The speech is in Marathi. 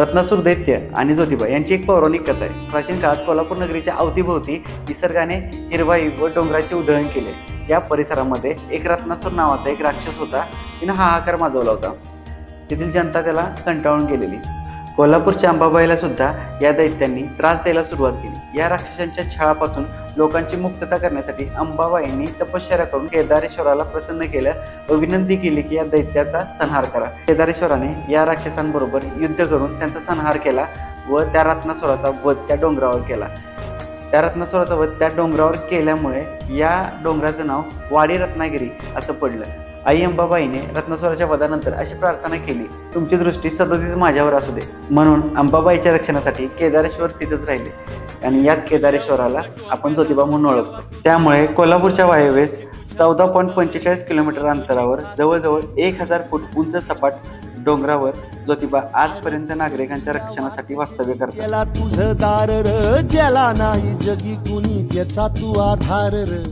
रत्नासूर दैत्य आणि ज्योतिबा यांची एक पौराणिक कथा आहे. प्राचीन काळात कोल्हापूर नगरीच्या अवतीभोवती निसर्गाने हिरवाई व डोंगराचे उधळण केले. या परिसरामध्ये एक रत्नासूर नावाचा एक राक्षस होता. तिनं हाहाकार माजवला होता. तेथील जनता त्याला कंटाळून गेलेली. कोल्हापूरच्या अंबाबाईला सुद्धा या दैत्यांनी त्रास द्यायला सुरुवात केली. या राक्षसांच्या छळापासून लोकांची मुक्तता करण्यासाठी अंबाबाईंनी तपश्चर्या करून केदारेश्वराला प्रसन्न केल्या व विनंती केली की या दैत्याचा संहार करा. केदारेश्वराने या राक्षसांबरोबर युद्ध करून त्यांचा संहार केला व त्या रत्नासुराचा वध त्या डोंगरावर केला. त्या रत्नासुराचा वध त्या डोंगरावर केल्यामुळे या डोंगराचं नाव वाडी रत्नागिरी असं पडलं. आई अंबाबाईने रत्नासुराच्या वधानंतर अशी प्रार्थना केली तुमची दृष्टी सदतीत माझ्यावर असू दे. म्हणून अंबाबाईच्या रक्षणासाठी केदारेश्वर तिथंच राहिले. आणि याच केदारेश्वराला आपण ज्योतिबा म्हणून ओळखतो. त्यामुळे कोल्हापूरच्या वायव्येस चौदा पॉईंट पंचेचाळीस किलोमीटर अंतरावर जवळजवळ एक हजार फूट उंच सपाट डोंगरावर ज्योतिबा आजपर्यंत नागरिकांच्या रक्षणासाठी वास्तव्य करतात. त्याला दार र ज्याला नाही जगी कुणी त्याचा तू आधार र.